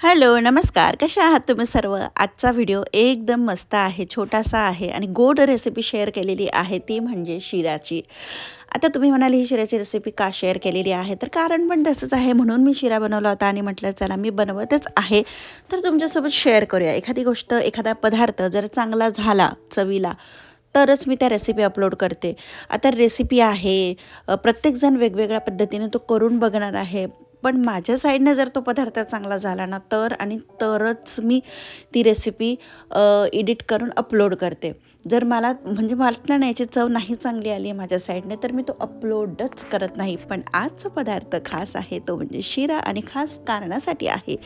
Hello नमस्कार. कसे आहात तुम्ही सर्व? आजचा व्हिडिओ एकदम मस्त आहे छोटासा आहे आणि गोड रेसिपी शेअर केलेली आहे ती म्हणजे शिराची. आता तुम्ही म्हणाल ही शिराची रेसिपी का शेअर केलेली आहे? तर कारण पण तसंच आहे. म्हणून मी शिरा बनवला होता आणि म्हटलं चला मी बनवतच आहे. तर तुमच्यासोबत शेअर करूया. एखादी गोष्ट एखादा पदार्थ जर चांगला झाला चवीला तरच मी त्या रेसिपी अपलोड करते. आता रेसिपी आहे. प्रत्येकजण वेगवेगळ्या पद्धतीने तो करून बघणार आहे. पण माझ्या साईडनं जर तो पदार्थ चांगला झाला ना तर आणि तरच मी ती रेसिपी एडिट करून अपलोड करते. जर मला म्हणजे मला ना याची चव नाही चांगली आली आहे माझ्या साईडने तर मी तो अपलोडच करत नाही. पण आजचा पदार्थ खास आहे तो म्हणजे शिरा आणि खास कारणासाठी आहे.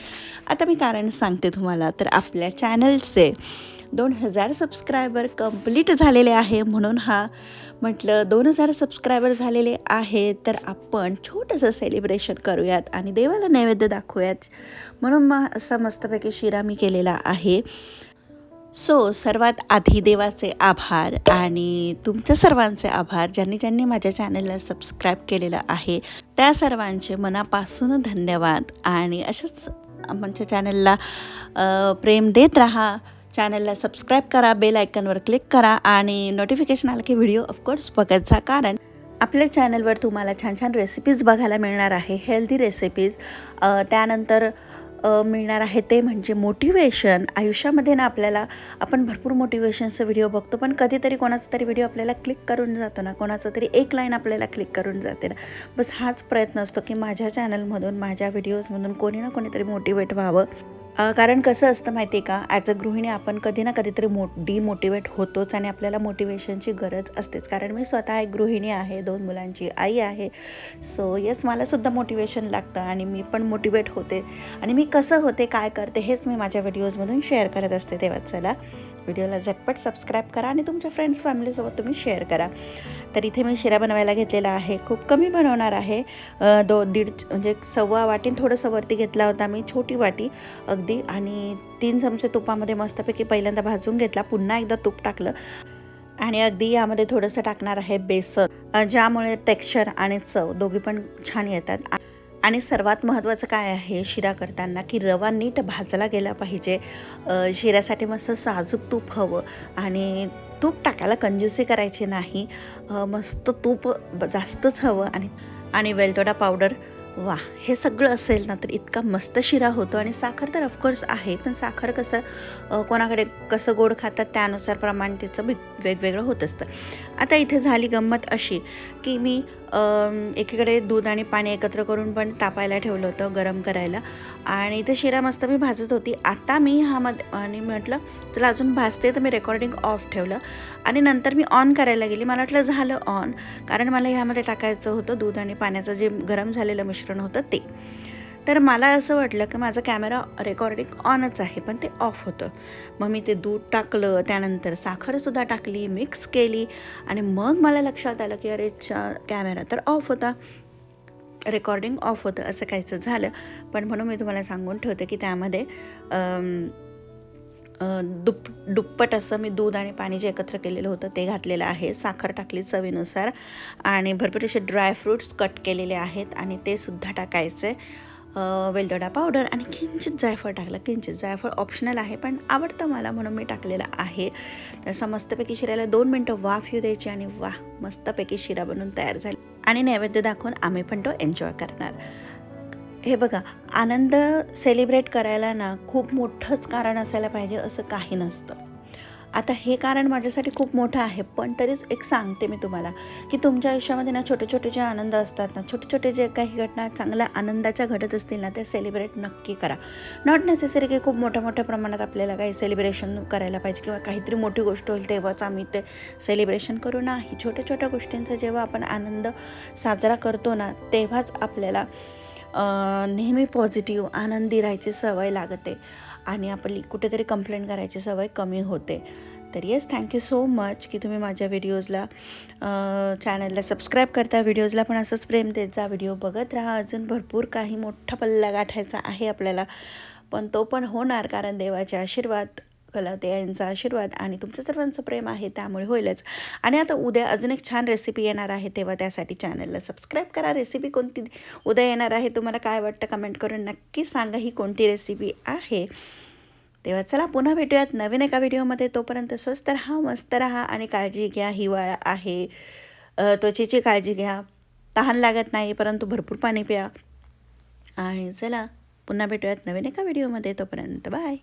आता मी कारण सांगते तुम्हाला तर आपल्या चॅनलचे दोन हजार सबस्क्रायबर कंप्लीट झालेले आहे म्हणून हा म्हटलं दोन हजार सबस्क्रायबर झालेले आहे तर आपण छोटंसं सेलिब्रेशन करूयात आणि देवाला नैवेद्य दाखवूयात. म्हणून मग असा मस्तपैकी शिरा मी केलेला आहे. सो सर्वात आधी देवाचे आभार आणि तुमच्या सर्वांचे आभार ज्यांनी ज्यांनी माझ्या चॅनलला सबस्क्राईब केलेलं आहे त्या सर्वांचे मनापासून धन्यवाद. आणि अशाच आमच्या चॅनलला प्रेम देत राहा. चॅनलला सबस्क्राईब करा बेल आयकनवर क्लिक करा आणि नोटिफिकेशन आलं की व्हिडिओ ऑफकोर्स बघत जा. कारण आपल्या चॅनलवर तुम्हाला छान छान रेसिपीज बघायला मिळणार आहे. हेल्दी रेसिपीज त्यानंतर मिळणार आहे ते म्हणजे मोटिवेशन आयुष्यामध्ये ना आपल्याला आपण भरपूर मोटिवेशनचा व्हिडिओ बघतो पण कधीतरी कोणाचा तरी व्हिडिओ आपल्याला क्लिक करून जातो ना. कोणाचा तरी एक लाईन आपल्याला क्लिक करून जाते ना. बस हाच प्रयत्न असतो की माझ्या चॅनलमधून माझ्या व्हिडिओजमधून कोणी ना कोणीतरी मोटिवेट व्हावं. कारण कसं असतं माहिती आहे का? ॲज अ गृहिणी आपण कधी ना कधीतरी मो डिमोटिवेट होतोच आणि आपल्याला मोटिवेशनची गरज असतेच. कारण मी स्वतः एक गृहिणी आहे दोन मुलांची आई आहे. सो येस मलासुद्धा मोटिवेशन लागतं आणि मी पण मोटिवेट होते. आणि मी कसं होते काय करते हेच मी माझ्या व्हिडिओजमधून शेअर करत असते तेव्हा चला. व्हिडिओला झटपट सबस्क्राईब करा आणि तुमच्या फ्रेंड्स फॅमिलीसोबत तुम्ही शेअर करा. तर इथे मी शिरा बनवायला घेतलेला आहे. खूप कमी बनवणार आहे. दो दीड म्हणजे सव्वा वाटीन थोडंसं वरती घेतला होता मी छोटी वाटी अगदी. आणि तीन चमचे तुपामध्ये मस्तपैकी पहिल्यांदा भाजून घेतला. पुन्हा एकदा तूप टाकलं. आणि अगदी यामध्ये थोडंसं टाकणार आहे बेसन. ज्यामुळे टेक्स्चर आणि चव दोघी पण छान येतात. आणि सर्वात महत्त्वाचं काय आहे शिरा करताना की रवा नीट भाजला गेला पाहिजे. शिऱ्यासाठी मस्त साजूक तूप हवं आणि तूप टाकायला कंजूसी करायची नाही. मस्त तूप जास्तच हवं आणि आणि वेलदोडा पावडर. वा हे सगळं असेल ना तर इतका मस्त शिरा होतो आणि साखर तर ऑफकोर्स आहे पण साखर कसं कोणाकडे कसं गोड खातात त्यानुसार प्रमाण त्याचं वेगवेगळं होत असतं. आता इथे झाली गंमत अशी की मी एकीकडे दूध आणि पाणी एकत्र करून पण तापायला ठेवलं होतं गरम करायला. आणि इथे शिरा मस्त मी भाजत होती. आता मी हा मध आणि म्हटलं तुला अजून भाजते तर मी रेकॉर्डिंग ऑफ ठेवलं. आणि नंतर मी ऑन करायला गेली. मला वाटलं झालं ऑन कारण मला ह्यामध्ये टाकायचं होतं दूध आणि पाण्याचं जे गरम झालेलं मिश्रण होतं ते. तर मला असं वाटलं की माझा कॅमेरा रेकॉर्डिंग ऑनच आहे पण ते ऑफ होतं. मग मी ते दूध टाकलं त्यानंतर साखरसुद्धा टाकली मिक्स केली आणि मग मला लक्षात आलं की अरे चा कॅमेरा तर ऑफ होता. रेकॉर्डिंग ऑफ होतं असं काहीचं झालं. पण म्हणून मी तुम्हाला सांगून ठेवते की त्यामध्ये दुप दुप्पट असं मी दूध आणि पाणी जे एकत्र केलेलं होतं ते घातलेलं आहे. साखर टाकली चवीनुसार आणि भरपूर असे ड्रायफ्रूट्स कट केलेले आहेत आणि ते सुद्धा टाकायचे. वेलदोडा पावडर आणि किंचित जायफळ टाकलं. किंचित जायफळ ऑप्शनल आहे पण आवडतं मला म्हणून मी टाकलेलं आहे. तसं मस्तपैकी शिऱ्याला दोन मिनटं वाफ येऊ द्यायची आणि वा मस्तपैकी शिरा बनून तयार झाली. आणि नैवेद्य दाखवून आम्ही पण तो एन्जॉय करणार. हे बघा आनंद सेलिब्रेट करायला ना खूप मोठंच कारण असायला पाहिजे असं काही नसतं. आता हे कारण माझ्यासाठी खूप मोठं आहे पण तरीच एक सांगते मी तुम्हाला की तुमच्या आयुष्यामध्ये ना छोटे छोटे जे आनंद असतात ना छोटे छोटे जे काही घटना चांगल्या आनंदाच्या घडत असतील ना ते सेलिब्रेट नक्की करा. नॉट नेसेसरी की खूप मोठ्या मोठ्या प्रमाणात आपल्याला काही सेलिब्रेशन करायला पाहिजे किंवा काहीतरी मोठी गोष्ट होईल तेव्हाच आम्ही ते सेलिब्रेशन करू. नाही छोट्या छोट्या गोष्टींचा जेव्हा आपण आनंद साजरा करतो ना तेव्हाच आपल्याला नेहमी पॉझिटिव्ह आनंदी राहायची सवय लागते. आणि आपली कुठेतरी कंप्लेंट करायची सवय कमी होते. तर येस थँक्यू सो मच की तुम्ही माझ्या व्हिडिओजला चॅनलला सबस्क्राईब करता. व्हिडिओजला पण असंच प्रेम देत जा. व्हिडिओ बघत राहा. अजून भरपूर काही मोठा पल्ला गाठायचा आहे आपल्याला. पण तो पण होणार कारण देवाचे आशीर्वाद. कलावते यांचा आशीर्वाद आणि तुमचं सर्वांचं प्रेम आहे त्यामुळे होईलच. आणि आता उद्या अजून एक छान रेसिपी येणार आहे तेव्हा त्यासाठी चॅनलला सबस्क्राईब करा. रेसिपी कोणती उद्या येणार आहे तुम्हाला काय वाटतं कमेंट करून नक्की सांगा ही कोणती रेसिपी आहे. तेव्हा चला पुन्हा भेटूयात नवीन एका व्हिडिओमध्ये तोपर्यंत स्वस्त राहा मस्त राहा आणि काळजी घ्या हिवाळा आहे. त्वचेची काळजी घ्या. तहान लागत नाही परंतु भरपूर पाणी प्या. आणि चला पुन्हा भेटूयात नवीन एका व्हिडिओमध्ये तोपर्यंत बाय